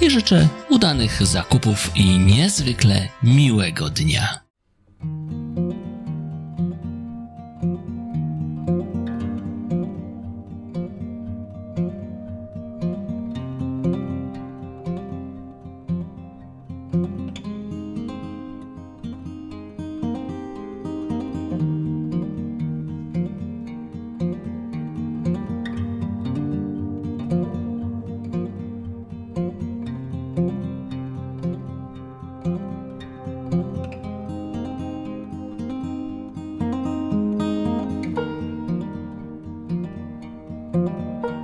i życzę udanych zakupów i niezwykle miłego dnia. Więc zakupy, bo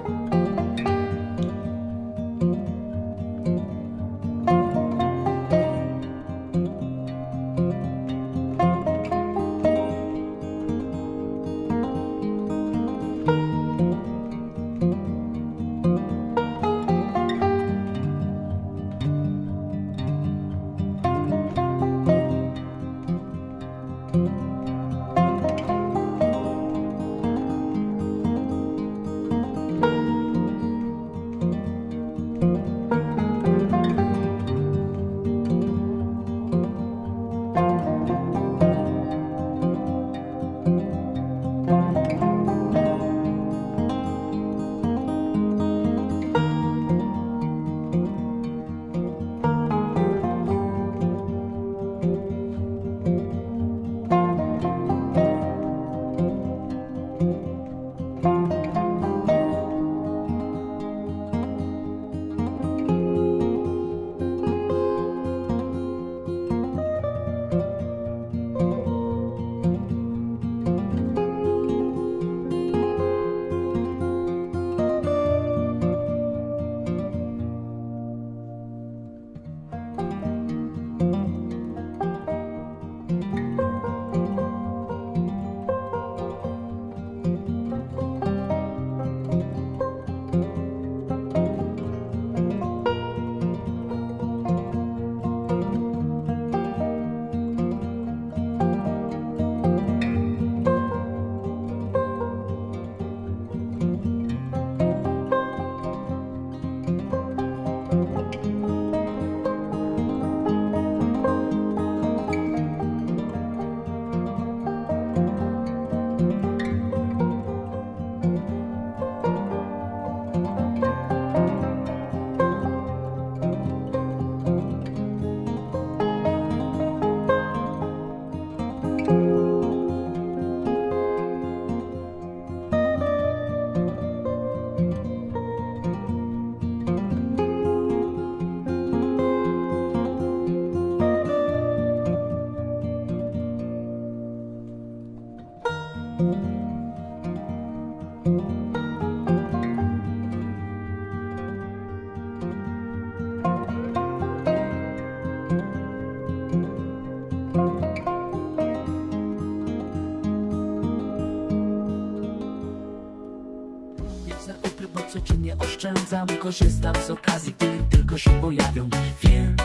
codziennie oszczędzam. Korzystam z okazji, gdy tylko się pojawią. Wiem,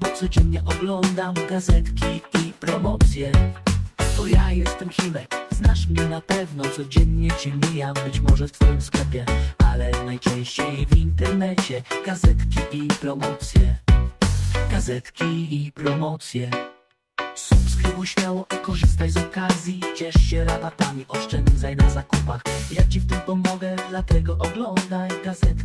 bo codziennie oglądam gazetki i promocje. To ja jestem Himek, znasz mnie na pewno Codziennie cię mijam, być może w twoim sklepie Ale najczęściej w internecie. Gazetki i promocje. Gazetki i promocje. Subskrybuj śmiało i korzystaj z okazji. Ciesz się rabatami, oszczędzaj na zakupach. Ja ci w tym pomogę, dlatego oglądaj gazetki